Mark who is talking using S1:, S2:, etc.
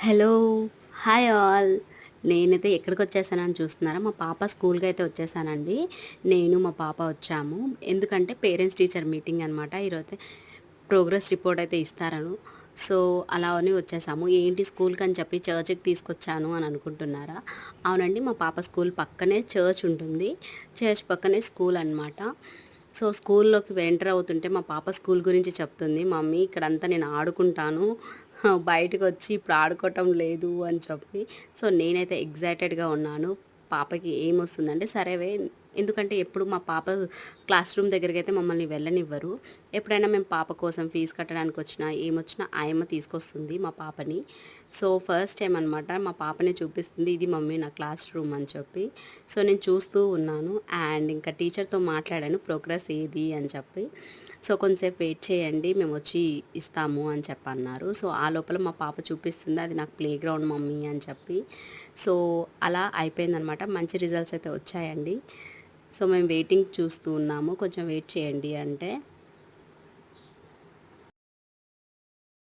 S1: Hello hi all. నేనైతే ఎక్కడికి వచ్చేసానని చూస్తున్నారా? మా పాప స్కూల్కి అయితే వచ్చేసానండి. నేను మా పాప వచ్చాము. ఎందుకంటే పేరెంట్స్ టీచర్ మీటింగ్ అనమాట ఈరోజు ప్రోగ్రెస్ రిపోర్ట్ అయితే ఇస్తారను. సో అలా అని వచ్చేసాము. ఏంటి స్కూల్కి అని చెప్పి చర్చ్కి తీసుకొచ్చాను అని అనుకుంటున్నారా? అవునండి మా పాప స్కూల్ పక్కనే చర్చ్ ఉంటుంది. చర్చ్ పక్కనే స్కూల్ అనమాట సో స్కూల్లోకి ఎంటర్ అవుతుంటే మా పాప స్కూల్ గురించి చెప్తుంది. మమ్మీ ఇక్కడంతా నేను ఆడుకుంటాను. బయటకు వచ్చి ఇప్పుడు ఆడుకోవటం లేదు అని చెప్పి. సో నేనైతే ఎగ్జైటెడ్గా ఉన్నాను. పాపకి ఏమొస్తుందంటే సరేవే ఎందుకంటే ఎప్పుడు మా పాప క్లాస్ రూమ్ దగ్గరికి అయితే మమ్మల్ని వెళ్ళనివ్వరు. ఎప్పుడైనా మేము పాప కోసం ఫీజు కట్టడానికి వచ్చినా ఏమొచ్చినా ఆయమ్మ తీసుకొస్తుంది మా పాపని. సో ఫస్ట్ టైం అనమాట మా పాపనే చూపిస్తుంది ఇది మమ్మీ నా క్లాస్ రూమ్ అని చెప్పి. సో నేను చూస్తూ ఉన్నాను అండ్ ఇంకా టీచర్తో మాట్లాడాను ప్రోగ్రెస్ ఏది అని చెప్పి. సో కొంతసేపు వెయిట్ చేయండి మేము వచ్చి ఇస్తాము అని చెప్పి అన్నారు సో ఆ లోపల మా పాప చూపిస్తుంది అది నాకు ప్లే గ్రౌండ్ మమ్మీ అని చెప్పి. సో అలా అయిపోయిందనమాట మంచి రిజల్ట్స్ అయితే వచ్చాయండి. సో మేము వెయిటింగ్ చూస్తూ ఉన్నాము కొంచెం వెయిట్ చేయండి అంటే.